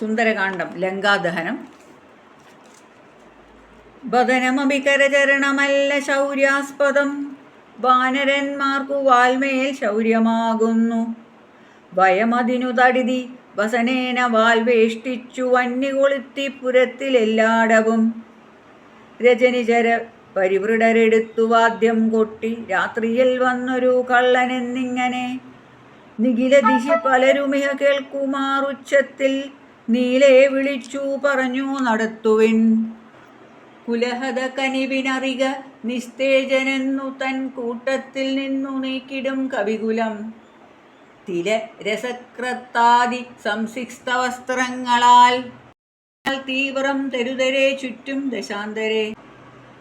സുന്ദരകാന്ഡം ലങ്കാദഹനം. ബദനമഭികരചരണമല്ല ശൗര്യാസ്പദം. വാനരന്മാർക്കു വാൽമേൽ ശൗര്യമാകുന്നു. ഭയമതിനു തടിതി വസനേന വാൽവേഷ്ടിച്ചു വന്നി കൊളുത്തി പുരത്തിലെല്ലാടവും. രജനിചര പരിവൃടരെടുത്തു വാദ്യം കൊട്ടി രാത്രിയിൽ വന്നൊരു കള്ളനെന്നിങ്ങനെ നിഖില ദിശി പലരുമിഹ കേൾക്കുമാറുച്ചത്തിൽ നീലെ വിളിച്ചു പറഞ്ഞു നടത്തുവിൻ. കുലഹത കനിവിനറിക നിസ്തേജനെന്നു തൻ കൂട്ടത്തിൽ നിന്നു നീക്കിടും കവികുലം. തില രസക്രത്താതി സംസിക്ത വസ്ത്രങ്ങളാൽ തീവ്രം തെരുതരെ ചുറ്റും ദശാന്തരെ.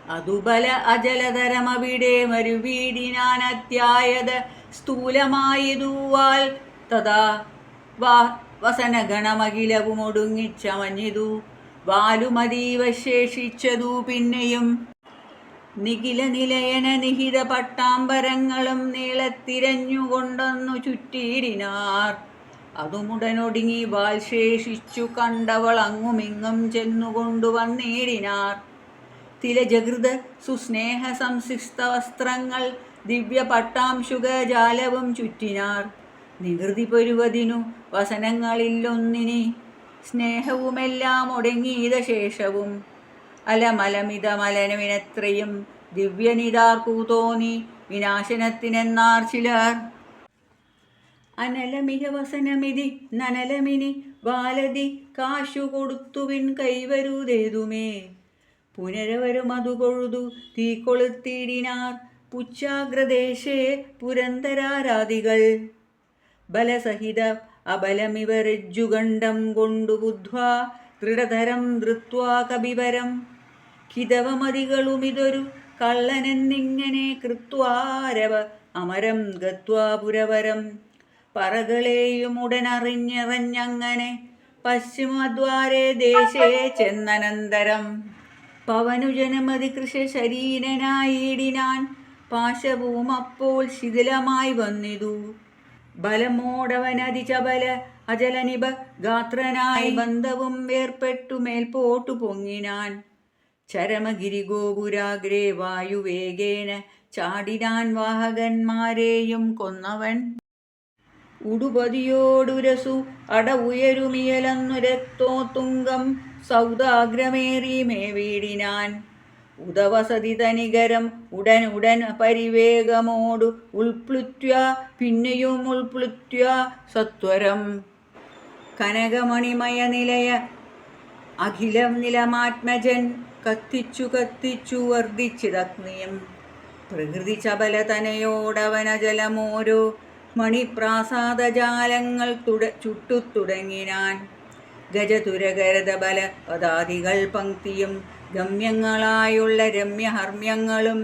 അതുബല അജലതരമവിടെ മരുവീടിനാനത്യായത് സ്ഥൂലമായതുവാൽ തഥാ വാ വസനഗണമകിലവും ഒടുങ്ങിച്ചമഞ്ഞിതു വാലുമതീവ ശേഷിച്ചതു പിന്നെയും. നിഖില നിലയന നിഹിത പട്ടാമ്പരങ്ങളും നീളത്തിരഞ്ഞുകൊണ്ടൊന്നു ചുറ്റിയിടിനാർ. അതുമുടനൊടുങ്ങി വാൽ ശേഷിച്ചു കണ്ടവൾ അങ്ങുമിങ്ങും തില തിലജകൃത സുസ്നേഹ സംസിക്ത വസ്ത്രങ്ങൾ ദിവ്യ പട്ടാംശുകജാലവും ചുറ്റിനാർ. നികൃതി പൊരുവതിനു വസനങ്ങളില്ലൊന്നിനി സ്നേഹവുമെല്ലാം ഒടുങ്ങിയത ശേഷവും അലമലമിതമലനുവിനത്രയും ദിവ്യനിതാർക്കു തോന്നി വിനാശനത്തിനെന്നാർ ചിലർ. അനലമിക വസനമിതി നനലമിനി ബാലതി കാശു കൊടുത്തുവിൻ കൈവരുതേതുമേ പുനരവരും അതു കൊഴുതു തീ കൊളുത്തിയിടിനാർ പുച്ഛാഗ്രദേശേ പുരന്തരാരാദികൾ ബലസഹിത അബലമിവരജ്ജുഗണ്ഡം കൊണ്ടു ബുദ്ധ്വാ ദൃഢതരം ധൃത്വാ കപിവരം. ഹിതവമതികളുമിതൊരു കള്ളനെന്നിങ്ങനെ കൃത്വാരവ അമരം ഗത്വാ പുരവരം. പറകളെയും ഉടനറിഞ്ഞിറഞ്ഞങ്ങനെ പശ്ചിമദ്വാരേ ദേശേ ചെന്നനന്തരം. പവനുജനമതി കൃഷ ശരീരനായിടിനാൻ പാശഭൂമപ്പോൾ ശിഥിലമായി വന്നിതു. ബലമോടവനതിചബല അജലനിപ ഗാത്രനായി ബന്ധവും വേർപ്പെട്ടു മേൽപോട്ടു പൊങ്ങിനാൻ. ചരമഗിരിഗോപുരാഗ്രേ വായുവേഗേന ചാടിനാൻ വാഹകന്മാരെയും കൊന്നവൻ. ഉടുപതിയോടുരസു അട ഉയരുമിയലന്നു രക്തോത്തുങ്കം സൗദാഗ്രമേറി മേവീടിനാൻ ഉദവസതി തനികരം ഉടൻ ഉടൻ പരിവേഗമോടു ഉൾപ്ലുത്യ പിന്നെയും ഉൾപ്ലുത്യ സത്വരം. കനകമണിമയ നിലയ അഖിലം നിലമാത്മജൻ കത്തിച്ചു കത്തിച്ചു വർദ്ധിച്ചിതഗ്നിയും. പ്രകൃതി ചപലതനയോടവനജലമോരോ മണിപ്രാസാദജാലങ്ങൾ തുട ചുട്ടുത്തുടങ്ങിനാൻ. ഗജതുരകരതബല പദാദികൾ പങ്ക്തിയും ഗമ്യങ്ങളായുള്ള രമ്യഹർമ്യങ്ങളും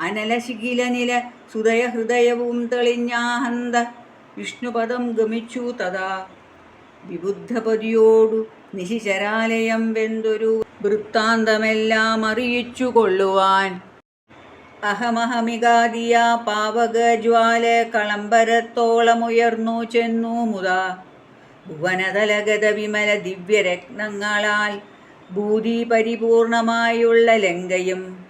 അനലശിഖില നില സുദയഹൃദയവും തെളിഞ്ഞാഹന്ത വിഷ്ണുപദം ഗമിച്ചു തഥാ വിബുദ്ധപതിയോടു നിശിചരാലയം വെന്തൊരു വൃത്താന്തമെല്ലാം അറിയിച്ചു കൊള്ളുവാൻ. അഹമഹമികാദിയ പാവകജ്വാല കളംബരത്തോളമുയർന്നു ചെന്നു മുതാ. ഭുവനതലഗത വിമല ദിവ്യരത്നങ്ങളാൽ ഭൂതി പരിപൂർണമായുള്ള ലങ്കയും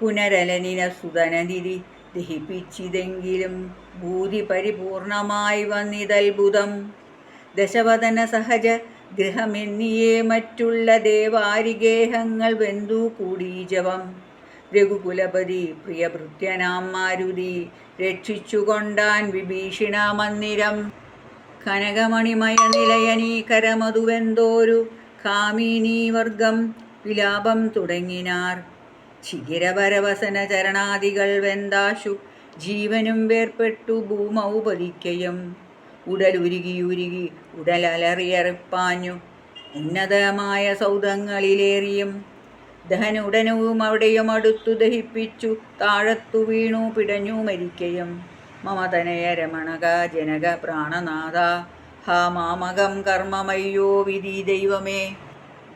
പുനരലനിന സുതനതിരി ദഹിപ്പിച്ചിതെങ്കിലും ഭൂതി പരിപൂർണമായി വന്നിതത്ഭുതം. ദശവതന സഹജ ഗൃഹമെന്നിയേ മറ്റുള്ള ദേവാരിഗേഹങ്ങൾ വെന്തു കൂടീജവം രഘുകുലപതി പ്രിയഭൃത്യനാം മാരുതി രക്ഷിച്ചുകൊണ്ടാൻ വിഭീഷണ മന്ദിരം കനകമണിമയ നിലയനീകരമതുവെന്തോരു കാമിനീവർഗം വിലാപം തുടങ്ങിനാർ. ചികിരപരവസന ചരണാദികൾ വെന്താശു ജീവനും വേർപ്പെട്ടു ഭൂമൗപതിക്കയും ഉടലുരുകിയുരുകി ഉടലലറിയറിപ്പാഞ്ഞു ഉന്നതമായ സൗധങ്ങളിലേറിയും. ദഹനുടനവും അവിടെയും അടുത്തു ദഹിപ്പിച്ചു താഴത്തു വീണു പിടഞ്ഞു മരിക്കയും. മമതനയ രമണക ജനക പ്രാണനാഥ ഹാ മാമകം കർമ്മമയ്യോ വിധി ദൈവമേ.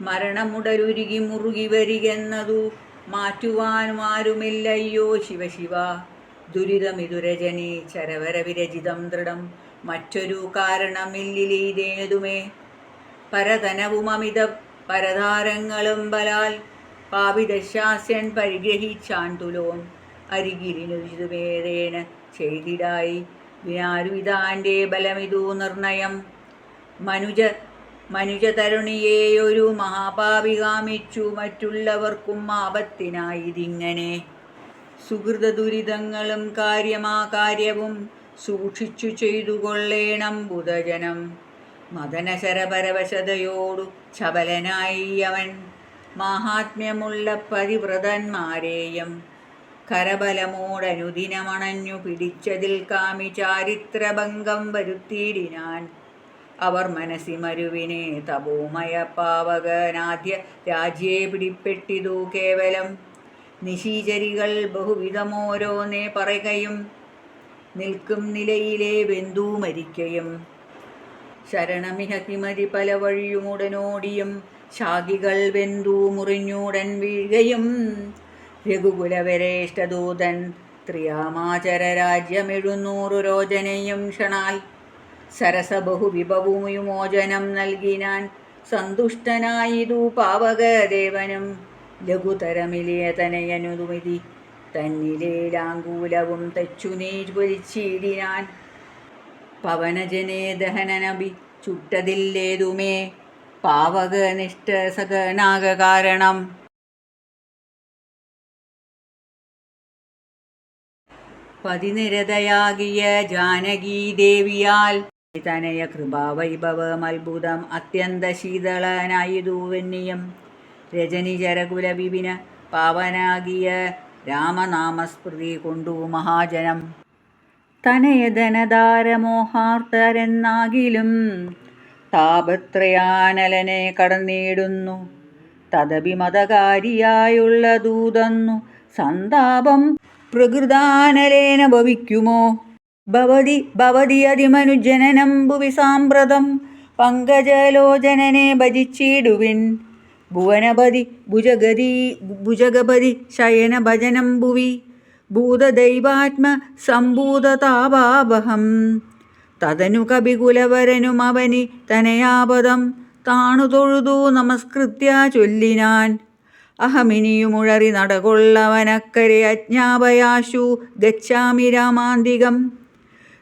മരണമുടലുരുകി മുറുകി വരികെന്നതു മാറ്റുവാൻ ആരുമില്ലയ്യോ ശിവശിവ ദുരിതമിതുരജനി ചരവര വിരചിതം ദൃഢം. മറ്റൊരു കാരണമില്ലിതേതുമേ പരതനവുമമിത പരതാരങ്ങളും ബലാൽ പാപിതശാസ്യൻ പരിഗ്രഹിച്ചാൻ തുലോം. അരികിലിനുചിതുവേദേന ചെയ്തിടായി. വിനാരുവിതാന്റെ ബലമിതു നിർണയം. മനുജ മനുജതരുണിയെയൊരു മഹാപാപി കാമിച്ചു. മറ്റുള്ളവർക്കും ആപത്തിനായിതിങ്ങനെ. സുഹൃത ദുരിതങ്ങളും കാര്യമാകാര്യവും സൂക്ഷിച്ചു ചെയ്തു കൊള്ളേണം ബുധജനം. മദനശരപരവശതയോടു ചപലനായി അവൻ. മാഹാത്മ്യമുള്ള പതിവ്രതന്മാരെയും കരബലമോടനുദിനമണഞ്ഞു പിടിച്ചതിൽ കാമി ചാരിത്രഭംഗം വരുത്തിയിടിനാൻ. അവർ മനസ്സിമരുവിനെ തപോമയ പാവകനാദ്യ രാജ്യേ പിടിപ്പെട്ടിതു കേവലം. നിശീചരികൾ ബഹുവിധമോരോന്നേ പറയുകയും നിൽക്കും നിലയിലെ വെന്തു മരിക്കയും. ശരണമിഹ കിമതി പല വഴിയുമുടനോടിയും ശാഖികൾ വെന്തു മുറിഞ്ഞുടൻ വീഴുകയും രഘുകുലവരേഷ്ടദൂതൻ ത്രിയാമാചര രാജ്യമെഴുന്നൂറു രോചനയും ക്ഷണാൽ. സരസബഹുവിഭവമുമോചനം നൽകിനാൻ സന്തുഷ്ടനായിതു പാവകദേവനും. ലഘുതരമിലിയ തനയനുതുമിതി തന്നിലേലാങ്കൂലവും തച്ചു നീ പവനജനേ ദഹനനബി ചുട്ടതില്ലേതുമേ പാവകനിഷ്ഠ സകനാക പതിനിരതയാകിയ ജാനകീദേവിയാൽ തനയ കൃപാവൈഭവം അത്ഭുതം അത്യന്ത ശീതളനായതുവന്യം രജനിചരകുല വിപിന പാവനാകിയ രാമനാമസ്മൃതി കൊണ്ടു മഹാജനം. തനയധനധാരമോഹാർത്തരെന്നാകിലും താപത്രയാനലനെ കടന്നിടുന്നു. തദഭിമതകാരിയായുള്ള ദൂതന്നു സന്താപം പ്രകൃതാനലേന ഭവിക്കുമോ? ഭവതി ഭവതി അതിമനുജനനം ഭുവി സാമ്പ്രതം. പങ്കജലോചനനെ ഭജിച്ചിടുവിൻ. ഭുവനപതി ഭുജഗതി ഭുജഗപതി ശയന ഭജനം ഭുവി. ഭൂതദൈവാത്മ സംഭൂതതാപാപഹം തതനു കപികുലവരനും അവനി തനയാപദം. താണു തൊഴുതു നമസ്കൃത്യ ചൊല്ലിനാൻ. അഹമിനിയുമുഴറി നടകൊള്ളവനക്കരെ അജ്ഞാപയാശു ഗച്ഛാമി രാമാന്തികം.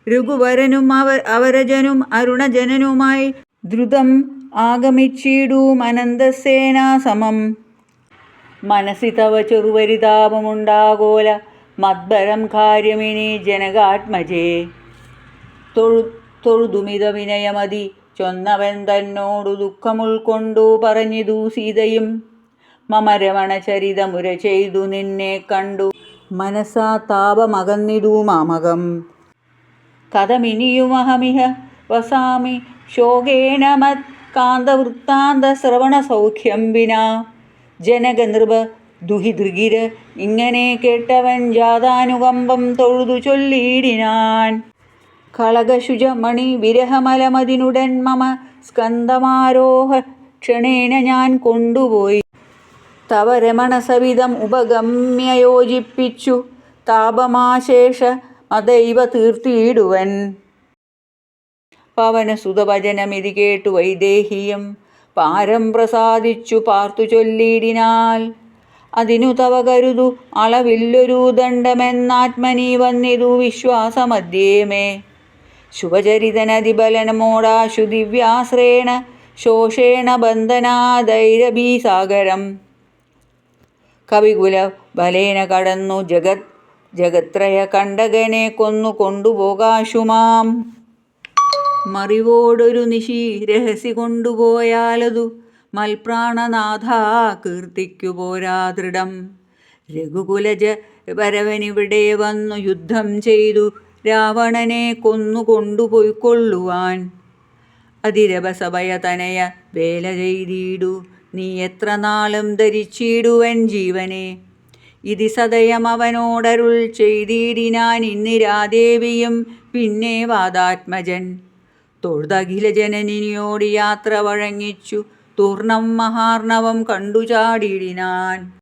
രഘുവരനും അവ അവരജനും അരുണജനനുമായി ദ്രുതം ആഗമിച്ചിടും അനന്തസേനാസമം മനസ്സി തവ ചെറുവരിതാപമുണ്ടാകോല മദ്ബരം കാര്യമിനി ജനകാത്മജേ. തൊഴു തൊഴുതുമിത വിനയമതി ചൊന്നവൻ തന്നോടു ദുഃഖമുൾക്കൊണ്ടു പറഞ്ഞിതു സീതയും. മമ രമണചരിതമുര ചെയ്തു നിന്നെ കണ്ടു. മനസാ താപമകന്നിടു മാമകം കഥമിനിയുമഹമിഹ വസാമി ശോകേണ മത് കാന്തവൃത്താന്ത ശ്രവണസൗഖ്യം വിനാ ജനകനൃപ ദുഹിദൃഗിര ഇങ്ങനെ കേട്ടവൻ ജാതാനുകമ്പം തൊഴുതു ചൊല്ലിയിടിനാൻ. കളകശുച മണി വിരഹമലമതിനുടൻ മമ സ്കന്ധമാരോഹ ക്ഷണേന ഞാൻ കൊണ്ടുപോയി. തവ രമണസവിധം ഉപഗമ്യ യോജിപ്പിച്ചു താപമാശേഷ അതൈവ തീർത്തിയിടുവൻ. പവനസുതവചനമിതി കേട്ടു വൈദേഹിയും. പാരം പ്രസാദിച്ചു പാർത്തു ചൊല്ലിയിടിനാൽ. അതിനു തവ കരുതു അളവില്ലൊരു ദണ്ഡമെന്നാത്മനി വന്നിതു വിശ്വാസമധ്യേമേ. ശുഭചരിതനതിബലനമോടാശു ദിവ്യാശ്രേണ ശോഷേണ ബന്ധനാദൈരഭീസാഗരം. കവികുല ബലേന കടന്നു ജഗത് ജഗത്രയ കണ്ടകനെ കൊന്നു കൊണ്ടുപോകാശുമാം. മറിവോടൊരു നിശി രഹസി കൊണ്ടുപോയാലതു മൽപ്രാണനാഥ കീർത്തിക്കു പോരാ ദൃഢം. രഘുകുലജ വരവനിവിടെ വന്നു യുദ്ധം ചെയ്തു രാവണനെ കൊന്നു കൊണ്ടുപോയിക്കൊള്ളുവാൻ. അതിരഭസഭയ തനയ വേല ചെയ്തിടു. നീ എത്ര നാളും ധരിച്ചിടുവൻ ജീവനെ? ഇതി സദയം അവനോടരുൾ ചെയ്തിടിനാൻ ഇന്ദിരാദേവിയും പിന്നെ വാദാത്മജൻ. തൊഴുതഖില ജനനിയോട് യാത്ര വഴങ്ങിച്ചു തൂർണം മഹാർണവം കണ്ടു ചാടിയിടിനാൻ